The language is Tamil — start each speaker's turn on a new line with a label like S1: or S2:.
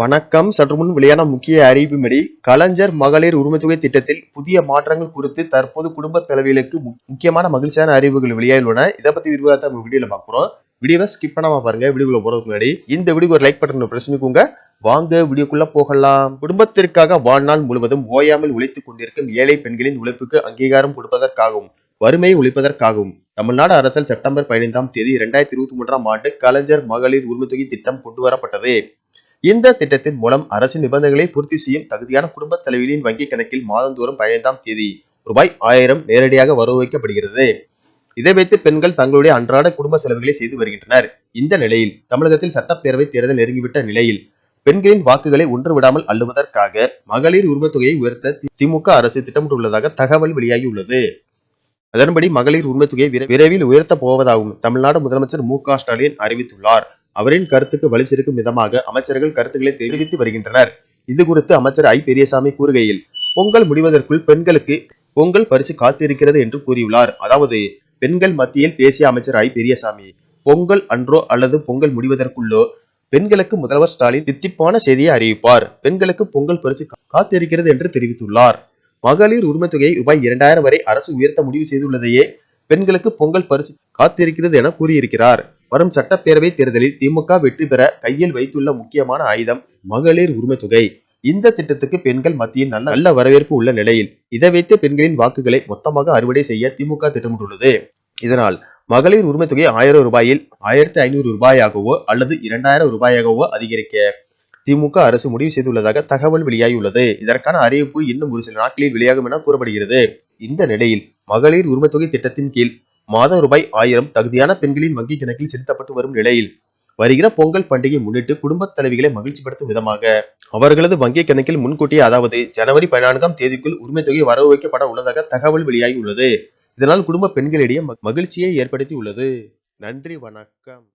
S1: வணக்கம். சற்று முன் வெளியான முக்கிய அறிவிப்பின்படி கலைஞர் மகளிர் உரிமைத்தொகை திட்டத்தில் புதிய மாற்றங்கள் குறித்து தற்போது குடும்ப தலைவிகளுக்கு முக்கியமான மகிழ்ச்சியான அறிவுகள் வெளியாகியுள்ளன. இதை பத்தி விரிவாக நம்ம வீடியோல பாக்குறோம் வீடியோவை ஸ்கிப் பண்ணாம பாருங்க. வீடியோக்குள்ள போறதுக்கு முன்னாடி இந்த வீடியோ ஒரு லைக் பட்டன் பிரச்சனைக்குங்க வாங்க வீடியோக்குள்ள போகலாம். குடும்பத்திற்காக வாழ்நாள் முழுவதும் ஓயாமல் உழைத்துக் கொண்டிருக்கும் ஏழை பெண்களின் உழைப்புக்கு அங்கீகாரம் கொடுப்பதற்காகவும் வறுமையை ஒழிப்பதற்காகவும் தமிழ்நாடு அரசால் செப்டம்பர் பதினைந்தாம் தேதி இரண்டாயிரத்தி இருபத்தி மூன்றாம் ஆண்டு கலைஞர் மகளிர் உரிமைத்தொகை திட்டம் கொண்டு வரப்பட்டது. இந்த திட்டத்தின் மூலம் அரசின் நிபந்தனைகளை பூர்த்தி செய்யும் தகுதியான குடும்ப தலைவியின் வங்கி கணக்கில் மாதந்தோறும் பதினைந்தாம் தேதி ரூபாய் ஆயிரம் நேரடியாக வரவு வைக்கப்படுகிறது இதை வைத்து பெண்கள் தங்களுடைய அன்றாட குடும்ப செலவுகளை செய்து வருகின்றனர். இந்த நிலையில் தமிழகத்தில் சட்டப்பேரவை தேர்தல் நெருங்கிவிட்ட நிலையில் பெண்களின் வாக்குகளை ஒன்று விடாமல் அள்ளுவதற்காக மகளிர் உரிமத்தொகையை உயர்த்த திமுக அரசு திட்டமிட்டுள்ளதாக தகவல் வெளியாகியுள்ளது. அதன்படி மகளிர் உரிமத்தொகையை விரை- விரைவில் உயர்த்தப் போவதாகவும் தமிழ்நாடு முதலமைச்சர் மு க ஸ்டாலின் அறிவித்துள்ளார். அவரின் கருத்துக்கு வலிச்சிருக்கும் விதமாக அமைச்சர்கள் கருத்துக்களை தெரிவித்து வருகின்றனர். இது குறித்து அமைச்சர் ஐ. பெரியசாமி கூறுகையில் பொங்கல் முடிவதற்குள் பெண்களுக்கு பொங்கல் பரிசு காத்திருக்கிறது என்று கூறியுள்ளார். அதாவது பெண்கள் மத்தியில் பேசிய அமைச்சர் ஐ. பெரியசாமி பொங்கல் அன்றோ அல்லது பொங்கல் முடிவதற்குள்ளோ பெண்களுக்கு முதல்வர் ஸ்டாலின் தித்திப்பான செய்தியை அறிவிப்பார். பெண்களுக்கு பொங்கல் பரிசு காத்திருக்கிறது என்று தெரிவித்துள்ளார். மகளிர் உரிமை தொகையை ரூபாய் இரண்டாயிரம் வரை அரசு உயர்த்த முடிவு செய்துள்ளதையே பெண்களுக்கு பொங்கல் பரிசு காத்திருக்கிறது என கூறியிருக்கிறார். வரும் சட்டப்பேரவை தேர்தலில் திமுக வெற்றி பெற கையில் வைத்துள்ள முக்கியமான ஆயுதம் மகளிர் உரிமை தொகை. இந்த திட்டத்துக்கு பெண்கள் மத்தியில் நல்ல நல்ல வரவேற்பு உள்ள நிலையில் இதை வைத்து பெண்களின் வாக்குகளை மொத்தமாக அறுவடை செய்ய திமுக திட்டமிட்டுள்ளது. இதனால் மகளிர் உரிமை தொகை ஆயிரம் ரூபாயில் ஆயிரத்தி ஐநூறு ரூபாயாகவோ அல்லது இரண்டாயிரம் ரூபாயாகவோ அதிகரிக்க திமுக அரசு முடிவு செய்துள்ளதாக தகவல் வெளியாகியுள்ளது. இதற்கான அறிவிப்பு இன்னும் ஒரு சில நாட்களில் வெளியாகும் என கூறப்படுகிறது. இந்த நிலையில் மகளிர் உரிமை தொகை திட்டத்தின் கீழ் மாதம் ரூபாய் ஆயிரம் தகுதியான பெண்களின் வங்கி கணக்கில் செலுத்தப்பட்டு வரும் நிலையில் வருகிற பொங்கல் பண்டிகை முன்னிட்டு குடும்பத் தலைவிகளை மகிழ்ச்சிப்படுத்தும் விதமாக அவர்களது வங்கி கணக்கில் முன்கூட்டியே அதாவது ஜனவரி பதினான்காம் தேதிக்குள் உரிமை தொகை வரவு வைக்கப்பட உள்ளதாக தகவல் வெளியாகியுள்ளது இதனால் குடும்ப பெண்களிடையே ம- மகிழ்ச்சியை ஏற்படுத்தி உள்ளது. நன்றி வணக்கம்.